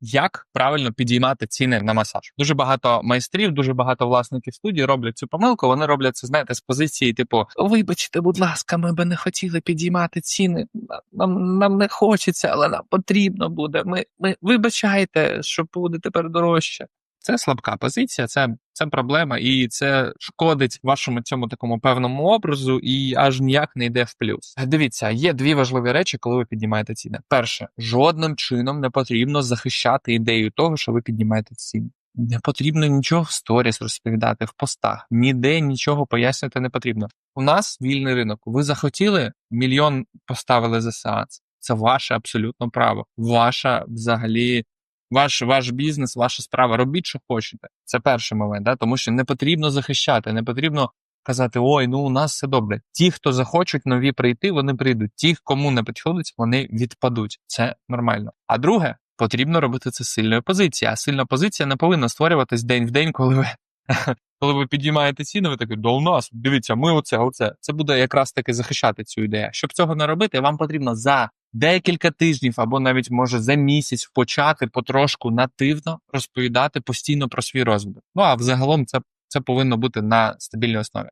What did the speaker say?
Як правильно підіймати ціни на масаж? Дуже багато майстрів, дуже багато власників студії роблять цю помилку. Вони роблять це, знаєте, з позиції, типу: Вибачте, будь ласка, ми би не хотіли підіймати ціни. Нам нам не хочеться, але нам потрібно буде. Ми, ми вибачайте, що буде тепер дорожче. Це слабка позиція, це, це проблема, і це шкодить вашому цьому такому певному образу і аж ніяк не йде в плюс. Дивіться, є дві важливі речі, коли ви піднімаєте ціни. Перше, жодним чином не потрібно захищати ідею того, що ви піднімаєте ціни. Не потрібно нічого в сторіс розповідати в постах, ніде нічого пояснювати не потрібно. У нас вільний ринок. Ви захотіли мільйон поставили за сеанс. Це ваше абсолютно право. Ваша взагалі ваш ваш бізнес, ваша справа. Робіть, що хочете. Це перший момент, да? тому що не потрібно захищати, не потрібно казати: ой, ну у нас все добре. Ті, хто захочуть нові прийти, вони прийдуть. Ті, кому не підходить, вони відпадуть. Це нормально. А друге, потрібно робити це з позицією. А сильна позиція не повинна створюватись день в день, коли ви. Коли ви підіймаєте ціни, ви такі, до у нас, дивіться, ми оце, оце. Це буде якраз таки захищати цю ідею. Щоб цього не робити, вам потрібно за декілька тижнів або навіть може за місяць почати потрошку нативно розповідати постійно про свій розвиток. Ну а взагалом це, це повинно бути на стабільній основі.